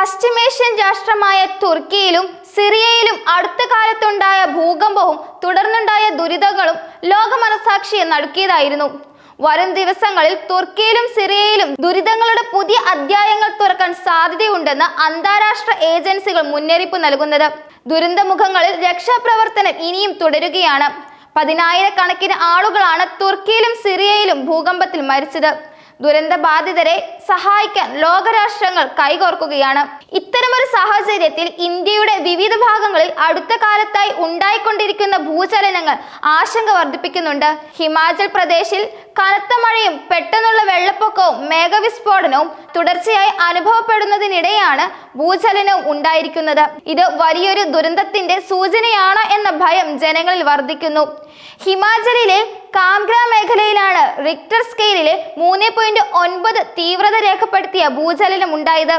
പശ്ചിമേഷ്യൻ രാഷ്ട്രമായ തുർക്കിയിലും സിറിയയിലും അടുത്ത കാലത്തുണ്ടായ ഭൂകമ്പവും തുടർന്നുണ്ടായ ദുരിതങ്ങളും ലോകമനസാക്ഷിയെ നടുക്കിയതായിരുന്നു. വരും ദിവസങ്ങളിൽ തുർക്കിയിലും സിറിയയിലും ദുരിതങ്ങളുടെ പുതിയ അധ്യായങ്ങൾ തുറക്കാൻ സാധ്യതയുണ്ടെന്ന് അന്താരാഷ്ട്ര ഏജൻസികൾ മുന്നറിയിപ്പ് നൽകുന്നത്. ദുരന്തമുഖങ്ങളിൽ രക്ഷാപ്രവർത്തനം ഇനിയും തുടരുകയാണ്. പതിനായിരക്കണക്കിന് ആളുകളാണ് തുർക്കിയിലും സിറിയയിലും ഭൂകമ്പത്തിൽ മരിച്ചത്. ദുരന്ത ബാധിതരെ സഹായിക്കാൻ ലോകരാഷ്ട്രങ്ങൾ കൈകോർക്കുകയാണ്. ഇത്തരമൊരു സാഹചര്യത്തിൽ ഇന്ത്യയുടെ വിവിധ ഭാഗങ്ങളിൽ അടുത്ത കാലത്തായി ഉണ്ടായിക്കൊണ്ടിരിക്കുന്ന ഭൂചലനങ്ങൾ ആശങ്ക വർദ്ധിപ്പിക്കുന്നുണ്ട്. ഹിമാചൽ പ്രദേശിൽ കനത്ത മഴയും പെട്ടെന്നുള്ള വെള്ളപ്പൊക്കവും മേഘവിസ്ഫോടനവും തുടർച്ചയായി അനുഭവപ്പെടുന്നതിനിടെയാണ് ഭൂചലനവും ഉണ്ടായിരിക്കുന്നത്. ഇത് വലിയൊരു ദുരന്തത്തിന്റെ സൂചനയാണ് എന്ന ഭയം ജനങ്ങളിൽ വർദ്ധിക്കുന്നു. ഹിമാചലിലെ കാംഗ്ര മേഖലയിലാണ് റിക്ടർ സ്കെയിലിൽ മൂന്ന് പോയിന്റ് ഒൻപത് തീവ്രത രേഖപ്പെടുത്തിയ ഭൂചലനം ഉണ്ടായത്.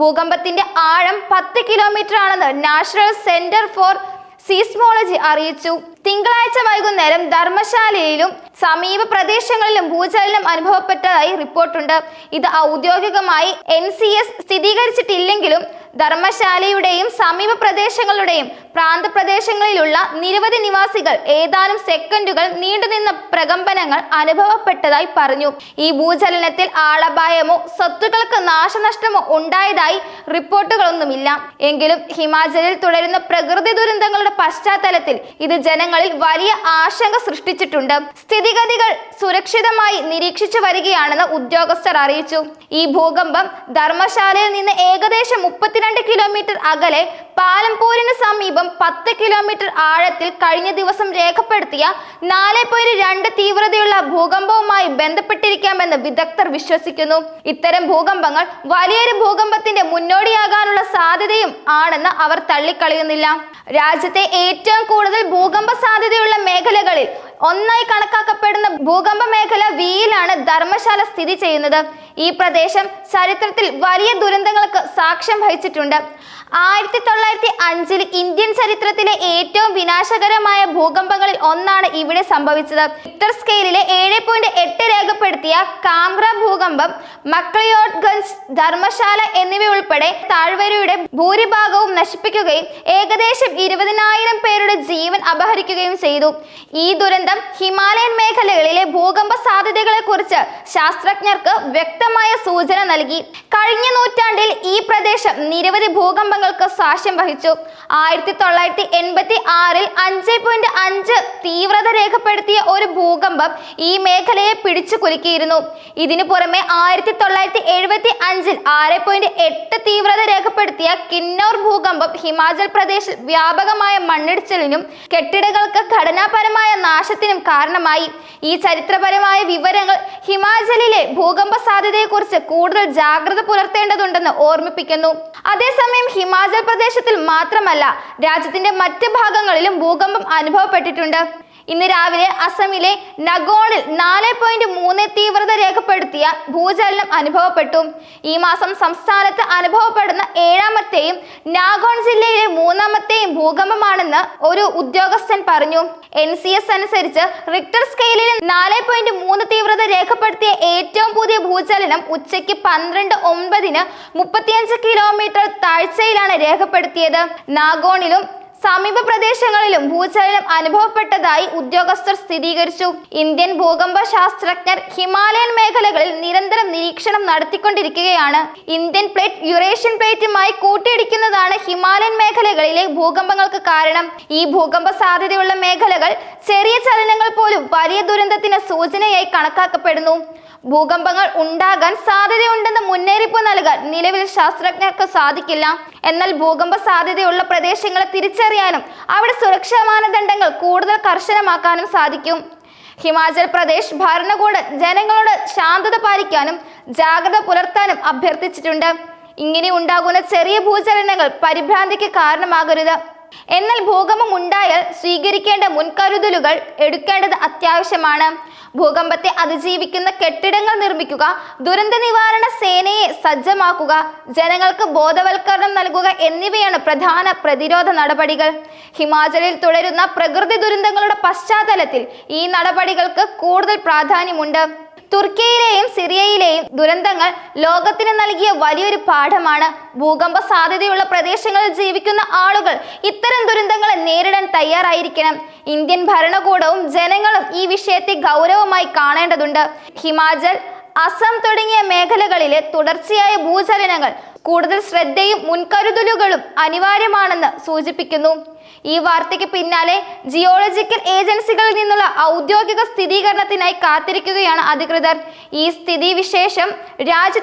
ഭൂകമ്പത്തിന്റെ ആഴം പത്ത് കിലോമീറ്റർ ആണെന്ന് നാഷണൽ സെന്റർ ഫോർ സീസ്മോളജി അറിയിച്ചു. തിങ്കളാഴ്ച വൈകുന്നേരം ധർമ്മശാലയിലും സമീപ പ്രദേശങ്ങളിലും ഭൂചലനം അനുഭവപ്പെട്ടതായി റിപ്പോർട്ടുണ്ട്. ഇത് ഔദ്യോഗികമായി എൻ സി എസ് സ്ഥിരീകരിച്ചിട്ടില്ലെങ്കിലും ധർമ്മശാലയുടെയും സമീപ പ്രദേശങ്ങളുടെയും പ്രാന്തപ്രദേശങ്ങളിലുള്ള നിരവധി നിവാസികൾ ഏതാനും സെക്കൻഡുകൾ നീണ്ടുനിന്ന പ്രകമ്പനങ്ങൾ അനുഭവപ്പെട്ടതായി പറഞ്ഞു. ഈ ഭൂചലനത്തിൽ ആളപായമോ സ്വത്തുക്കൾക്ക് നാശനഷ്ടമോ ഉണ്ടായതായി റിപ്പോർട്ടുകളൊന്നുമില്ല. എങ്കിലും ഹിമാചലിൽ തുടരുന്ന പ്രകൃതി ദുരന്തങ്ങളുടെ പശ്ചാത്തലത്തിൽ ഇത് ജനങ്ങളിൽ വലിയ ആശങ്ക സൃഷ്ടിച്ചിട്ടുണ്ട്. സ്ഥിതിഗതികൾ സുരക്ഷിതമായി നിരീക്ഷിച്ചു വരികയാണെന്ന് ഉദ്യോഗസ്ഥർ അറിയിച്ചു. ഈ ഭൂകമ്പം ധർമ്മശാലയിൽ നിന്ന് ഏകദേശം മുപ്പത്തിരണ്ട് കിലോമീറ്റർ അകലെ പാലംപൂരിന് സമീപം പത്ത് കിലോമീറ്റർ ആഴത്തിൽ കഴിഞ്ഞ ദിവസം രേഖപ്പെടുത്തിയ നാല് പോയിന്റ് രണ്ട് തീവ്രതയുള്ള ഭൂകമ്പവുമായി ബന്ധപ്പെട്ടിരിക്കാമെന്ന് വിദഗ്ധർ വിശ്വസിക്കുന്നു. ഇത്തരം ഭൂകമ്പങ്ങൾ വലിയൊരു ഭൂകമ്പത്തിന്റെ മുന്നോടിയാകാനുള്ള സാധ്യതയും ആണെന്ന് അവർ തള്ളിക്കളയുന്നില്ല. രാജ്യത്തെ ഏറ്റവും കൂടുതൽ ഭൂകമ്പ സാധ്യതയുള്ള മേഖലകളിൽ ഒന്നായി കണക്കാക്കപ്പെടുന്ന ഭൂകമ്പ മേഖല വിയിലാണ് ധർമ്മശാല സ്ഥിതി ചെയ്യുന്നത്. ഈ പ്രദേശം ചരിത്രത്തിൽ വലിയ ദുരന്തങ്ങൾക്ക് സാക്ഷ്യം വഹിച്ചിട്ടുണ്ട്. ആയിരത്തി തൊള്ളായിരത്തി അഞ്ചിൽ ഇന്ത്യൻ ചരിത്രത്തിലെ ഏറ്റവും വിനാശകരമായ ഭൂകമ്പങ്ങളിൽ ഒന്നാണ് ഇവിടെ സംഭവിച്ചത്. റിക്ടർ സ്കെയിലിലെ ഏഴ് പോയിന്റ് എട്ട് രേഖപ്പെടുത്തിയ കാംഗ്ര ഭൂകമ്പം മക്ലിയോട്ട്ഗഞ്ച് ധർമ്മശാല എന്നിവയുൾപ്പെടെ താഴ്വരയുടെ ഭൂരിഭാഗവും നശിപ്പിക്കുകയും ഏകദേശം ഇരുപതിനായിരം പേരുടെ ജീവൻ അപഹരിക്കുകയും ചെയ്തു. ഈ ദുരന്തം ഹിമാലയൻ മേഖലകളിലെ ഭൂകമ്പ സാധ്യതകളെക്കുറിച്ച് ശാസ്ത്രജ്ഞർക്ക് ശാസ്ത്രജ്ഞർക്ക് വ്യക്തമായ സൂചന നൽകി. കഴിഞ്ഞ നൂറ്റാണ്ടിൽ ഈ പ്രദേശം നിരവധി ഭൂകമ്പങ്ങൾക്ക് സാക്ഷ്യം വഹിച്ചു. ആയിരത്തി തൊള്ളായിരത്തി എൺപത്തി ആറിൽ അഞ്ച് പോയിന്റ് അഞ്ച് തീവ്രത രേഖപ്പെടുത്തിയ ഒരു ഭൂകമ്പം ഈ മേഖലയെ പിടിച്ചു കുലുക്കിയിരുന്നു. ഇതിനു പുറമെ ആയിരത്തി തൊള്ളായിരത്തി എഴുപത്തി അഞ്ചിൽ ആറ് പോയിന്റ് എട്ട് തീവ്രത രേഖപ്പെടുത്തിയ കിന്നൗർ ഭൂകമ്പം ഹിമാചൽ പ്രദേശിൽ വ്യാപകമായ മണ്ണിടിച്ചിലിനും കെട്ടിടങ്ങൾക്ക് ഘടനാപരമായ നാശത്തിനും കാരണമായി. ഈ ചരിത്രപരമായ വിവരങ്ങൾ ഹിമാചലിലെ ഭൂകമ്പ സാധ്യതയെക്കുറിച്ച് കൂടുതൽ ജാഗ്രത പുലർത്തേണ്ടതുണ്ടെന്ന് ഓർമ്മിപ്പിക്കുന്നു. അതേസമയം ഹിമാചൽ പ്രദേശത്തിൽ മാത്രമല്ല രാജ്യത്തിന്റെ മറ്റ് ഭാഗങ്ങളിലും ഭൂകമ്പം അനുഭവപ്പെട്ടിട്ടുണ്ട്. ഇന്ന് രാവിലെ അസമിലെ നഗോണിൽ നാല് പോയിന്റ് മൂന്ന് തീവ്രത രേഖപ്പെടുത്തിയ ഭൂചലനം അനുഭവപ്പെട്ടു. ഈ മാസം സംസ്ഥാനത്ത് അനുഭവപ്പെടുന്ന ഏഴാമത്തെയും നാഗോൺ ജില്ലയിലെ മൂന്നാമത്തെയും ഭൂകമ്പമാണെന്ന് ഒരു ഉദ്യോഗസ്ഥൻ പറഞ്ഞു. എൻ സി എസ് അനുസരിച്ച് റിക്ടർ സ്കെയിലിൽ നാല് പോയിന്റ് മൂന്ന് തീവ്രത രേഖപ്പെടുത്തിയ ഏറ്റവും പുതിയ ഭൂചലനം ഉച്ചയ്ക്ക് പന്ത്രണ്ട് ഒമ്പതിന് മുപ്പത്തിയഞ്ച് കിലോമീറ്റർ താഴ്ചയിലാണ് രേഖപ്പെടുത്തിയത്. നാഗോണിലും സമീപ പ്രദേശങ്ങളിലും ഭൂചലനം അനുഭവപ്പെട്ടതായി ഉദ്യോഗസ്ഥർ സ്ഥിരീകരിച്ചു. ഇന്ത്യൻ ഭൂകമ്പ ശാസ്ത്രജ്ഞർ ഹിമാലയൻ മേഖലകളിൽ നിരന്തരം നിരീക്ഷണം നടത്തിക്കൊണ്ടിരിക്കുകയാണ്. ഇന്ത്യൻ പ്ലേറ്റ് യുറേഷ്യൻ പ്ലേറ്റുമായി കൂട്ടിയിടിക്കുന്നതാണ് ഹിമാലയൻ മേഖലകളിലെ ഭൂകമ്പങ്ങൾക്ക് കാരണം. ഈ ഭൂകമ്പ സാധ്യതയുള്ള മേഖലകൾ ചെറിയ ചലനങ്ങൾ പോലും വലിയ ദുരന്തത്തിന് സൂചനയായി കണക്കാക്കപ്പെടുന്നു. ഭൂകമ്പങ്ങൾ ഉണ്ടാകാൻ സാധ്യതയുണ്ടെന്ന് മുന്നറിയിപ്പ് നൽകാൻ നിലവിൽ ശാസ്ത്രജ്ഞർക്ക് സാധിക്കില്ല. എന്നാൽ ഭൂകമ്പ സാധ്യതയുള്ള പ്രദേശങ്ങളെ തിരിച്ചറിയാനും അവിടെ സുരക്ഷാ മാനദണ്ഡങ്ങൾ കൂടുതൽ കർശനമാക്കാനും സാധിക്കും. ഹിമാചൽ പ്രദേശ് ഭരണകൂടം ജനങ്ങളോട് ശാന്തത പാലിക്കാനും ജാഗ്രത പുലർത്താനും അഭ്യർത്ഥിച്ചിട്ടുണ്ട്. ഇങ്ങനെ ഉണ്ടാകുന്ന ചെറിയ ഭൂചലനങ്ങൾ പരിഭ്രാന്തിക്ക് കാരണമാകരുത്. എന്നാൽ ഭൂകമ്പം ഉണ്ടായാൽ സ്വീകരിക്കേണ്ട മുൻകരുതലുകൾ എടുക്കേണ്ടത് അത്യാവശ്യമാണ്. ഭൂകമ്പത്തെ അതിജീവിക്കുന്ന കെട്ടിടങ്ങൾ നിർമ്മിക്കുക ദുരന്ത നിവാരണ സേനയെ സജ്ജമാക്കുക ജനങ്ങൾക്ക് ബോധവൽക്കരണം നൽകുക എന്നിവയാണ് പ്രധാന പ്രതിരോധ നടപടികൾ. ഹിമാചലിൽ തുടരുന്ന പ്രകൃതി ദുരന്തങ്ങളുടെ പശ്ചാത്തലത്തിൽ ഈ നടപടികൾക്ക് കൂടുതൽ പ്രാധാന്യമുണ്ട്. തുർക്കിയിലെയും സിറിയയിലെയും ദുരന്തങ്ങൾ ലോകത്തിന് നൽകിയ വലിയൊരു പാഠമാണ്. ഭൂകമ്പ സാധ്യതയുള്ള പ്രദേശങ്ങളിൽ ജീവിക്കുന്ന ആളുകൾ ഇത്തരം ദുരന്തങ്ങളെ നേരിടാൻ തയ്യാറായിരിക്കണം. ഇന്ത്യൻ ഭരണകൂടവും ജനങ്ങളും ഈ വിഷയത്തെ ഗൗരവമായി കാണേണ്ടതുണ്ട്. ഹിമാചൽ അസം തുടങ്ങിയ മേഖലകളിലെ തുടർച്ചയായ ഭൂചലനങ്ങൾ കൂടുതൽ ശ്രദ്ധയും മുൻകരുതലുകളും അനിവാര്യമാണെന്ന് സൂചിപ്പിക്കുന്നു. ഈ വാർത്തയ്ക്ക് പിന്നാലെ ജിയോളജിക്കൽ ഏജൻസികളിൽ നിന്നുള്ള ഔദ്യോഗിക സ്ഥിരീകരണത്തിനായി കാത്തിരിക്കുകയാണ് അധികൃതർ. ഈ സ്ഥിതിവിശേഷം രാജ്യ